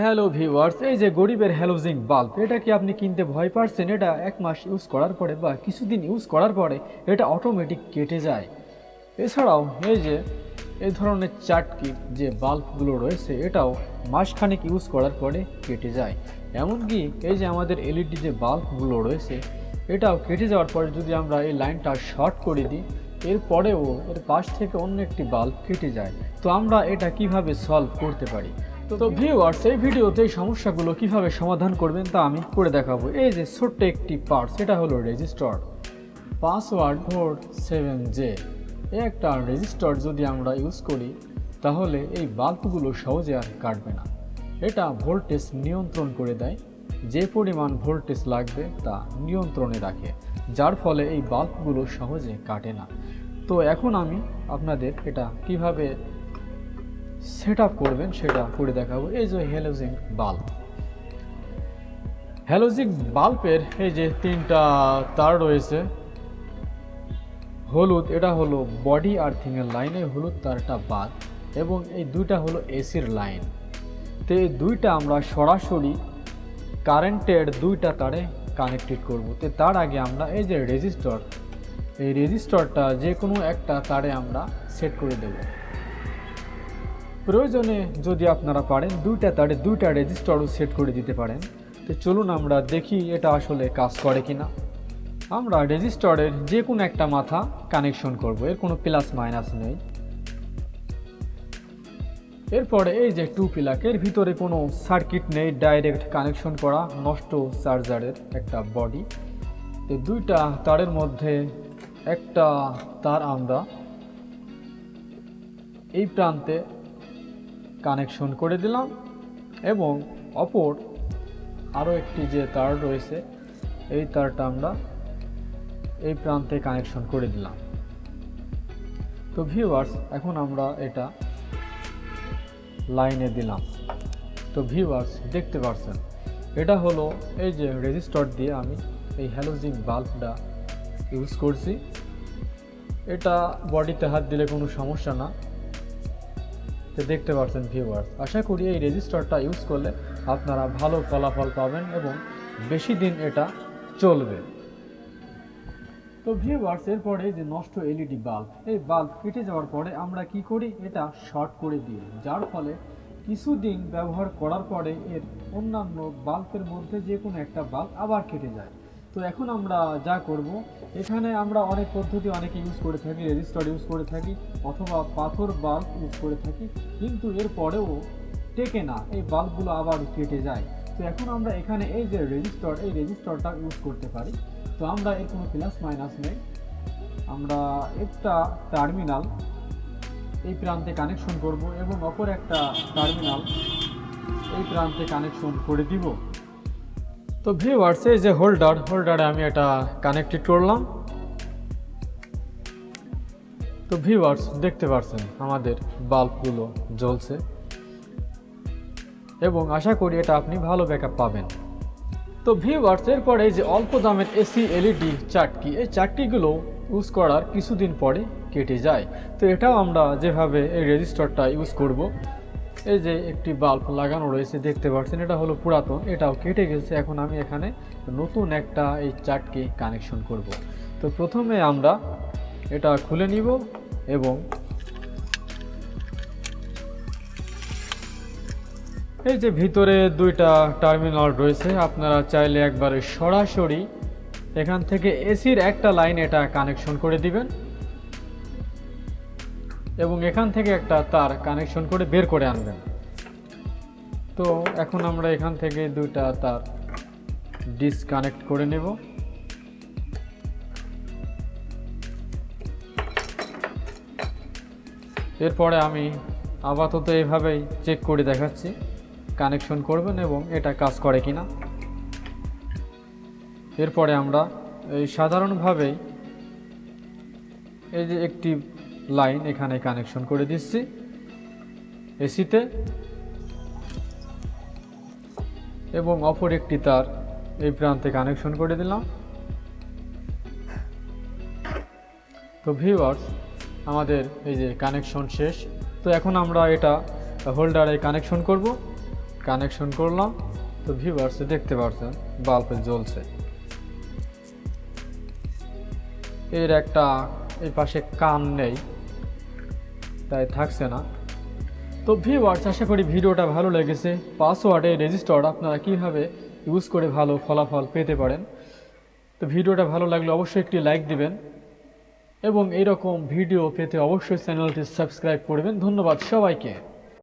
Hello viewers এই যে গরিবের হ্যালোজিং বাল্ব এটা কি আপনি কিনতে ভয় পাচ্ছেন এটা এক মাস ইউজ করার পরে বা কিছুদিন ইউজ করার পরে এটা অটোমেটিক কেটে যায়। এছাড়াও এই যে, এই ধরনের চাটকি যে বাল্বগুলো রয়েছে, এটাও মাসখানেক ইউজ করার পরে কেটে যায়। এমনকি এই যে আমাদের এলইডি যে বাল্বগুলো রয়েছে, এটাও কেটে যাওয়ার পরে যদি আমরা এই লাইনটা শর্ট করে দিই এরপরেও এর পাশ থেকে অন্য একটি বাল্ব কেটে যায়। তো আমরা এটা কীভাবে সলভ করতে পারি? তো ভিউয়ার্স এই ভিডিওতে এই সমস্যাগুলো কীভাবে সমাধান করবেন তা আমি করে দেখাবো। এই যে ছোট্ট একটি পার্টস এটা হলো register password four seven J একটা রেজিস্টার যদি আমরা ইউজ করি, তাহলে এই বাল্বগুলো সহজে আর কাটবে না। এটা ভোল্টেজ নিয়ন্ত্রণ করে দেয়। যে পরিমাণ ভোল্টেজ লাগবে, তা নিয়ন্ত্রণে রাখে। যার ফলে এই বাল্বগুলো সহজে কাটে না। তো এখন আমি আপনাদের এটা কীভাবে সেট করবেন, সেটা করে দেখাবো। এই যে হ্যালোজিং বাল্ব হ্যালোজিং বাল্বের এই যে তিনটা তার রয়েছে, হলুদ, এটা হলো বডি আর্থিংয়ের লাইনে হলুদ তারটা বাদ, এবং এই দুইটা হলো এসির লাইন তো এই দুইটা আমরা সরাসরি কারেন্টের দুইটা তারে কানেক্টেড করব। তো তার আগে আমরা এই যে রেজিস্টার এই রেজিস্টারটা যে কোনো একটা তারে আমরা সেট করে দেব। প্রয়োজনে যদি আপনারা পারেন, দুইটা তারে, দুইটা রেজিস্টারও সেট করে দিতে পারেন। তো চলুন আমরা দেখি এটা আসলে কাজ করে কি না আমরা রেজিস্টারের যে কোনো একটা মাথা কানেকশন করব, এর কোনো প্লাস মাইনাস নেই। এরপরে এই যে টু পিলাক, এর ভিতরে কোনো সার্কিট নেই, ডাইরেক্ট কানেকশন করা, নষ্ট চার্জারের একটা বডি। তো দুইটা তারের মধ্যে একটা তার আমরা এই প্রান্তে কানেকশন করে দিলাম এবং অপর আরও একটি যে তার রয়েছে, এই তারটা আমরা এই প্রান্তে কানেকশন করে দিলাম। তো ভিউয়ার্স এখন আমরা এটা লাইনে দিলাম। তো ভিউয়ার্স দেখতে পাচ্ছেন এটা হলো এই যে রেজিস্টার দিয়ে আমি এই হ্যালোজিন বাল্বটা ইউজ করছি। এটা বডিতে হাত দিলে কোনো সমস্যা না। তো দেখতে পাচ্ছেন ভিউয়ার্স আশা করি এই রেজিস্টারটা ইউজ করলে আপনারা ভালো ফলাফল পাবেন এবং বেশি দিন এটা চলবে। তো ভিউয়ার্স এরপরে যে নষ্ট এলইডি বাল্ব এই বাল্ব কেটে যাওয়ার পরে আমরা কি করি? এটা শর্ট করে দিই, যার ফলে কিছুদিন ব্যবহার করার পরে এর অন্যান্য বাল্বের মধ্যে যে কোনো একটা বাল্ব আবার কেটে যায়। তো এখন আমরা যা করব, এখানে আমরা অনেক পদ্ধতি অনেকে ইউজ করে থাকি রেজিস্টার ইউজ করে থাকি, অথবা পাথর বাল্ব ইউজ করে থাকি, কিন্তু এর পরেও টেকে না, এই বাল্বগুলো আবার কেটে যায়। তো এখন আমরা এখানে এই যে রেজিস্টার এই রেজিস্টারটা ইউজ করতে পারি। তো আমরা এর কোনো প্লাস মাইনাস নেই। আমরা একটা টার্মিনাল এই প্রান্তে কানেকশন করব এবং অপর একটা টার্মিনাল এই প্রান্তে কানেকশন করে দিব। তো ভিউয়ার্স এই যে হোল্ডার হোল্ডারে আমি এটা কানেক্টেড করলাম। তো ভিউয়ার্স দেখতে পাচ্ছেন আমাদের বাল্বগুলো জ্বলছে। এবং আশা করি এটা আপনি ভালো ব্যাকআপ পাবেন। তো ভিউয়ার্স এরপরে যে অল্প দামের এসি এলইডি চাটকি এই চাটকিগুলো ইউজ করার কিছুদিন পরে কেটে যায়। তো এটাও আমরা যেভাবে এই রেজিস্টারটা ইউজ করব এই যে একটি বাল্ব লাগানো রয়েছে, দেখতে পাচ্ছেন, এটা হলো পুরাতন, এটাও কেটে গেছে। এখন আমি এখানে নতুন একটা এই চাটকি কানেকশন করব। তো প্রথমে আমরা এটা খুলে নিব এবং এই যে ভিতরে দুইটা টার্মিনাল রয়েছে, আপনারা চাইলে একবারে সরাসরি এখান থেকে এসির একটা লাইন এটা কানেকশন করে দিবেন। এবং এখান থেকে একটা তার কানেকশন করে বের করে আনবেন। তো এখন আমরা এখান থেকে দুইটা তার ডিসকানেক্ট করে নেব। এরপরে আমি আপাতত এইভাবেই চেক করে দেখাচ্ছি কানেকশন করবেন এবং এটা কাজ করে কিনা। এরপরে আমরা এই সাধারণভাবেই এই যে একটি লাইন এখানে কানেকশন করে দিচ্ছি। এসিতে। এবং অপর একটি তার এই প্রান্তে কানেকশন করে দিলাম। তো ভিউয়ার্স, আমাদের এই যে কানেকশন শেষ। তো এখন আমরা এটা হোল্ডারে কানেকশন করব। কানেকশন করলাম। তো ভিউয়ার্স, দেখতে পাচ্ছেন বাল্বে জ্বলছে। এর একটা এই পাশে কান নেই। তাই থাকছে না। তো ভিওয়ার্স আশা করি ভিডিওটা ভালো লেগেছে। পাসওয়ার্ডে রেজিস্টার্ড আপনারা কীভাবে ইউজ করে ভালো ফলাফল পেতে পারেন। তো ভিডিওটা ভালো লাগলে অবশ্যই একটি লাইক দিবেন এবং এরকম ভিডিও পেতে অবশ্যই চ্যানেলটি সাবস্ক্রাইব করবেন। ধন্যবাদ সবাইকে।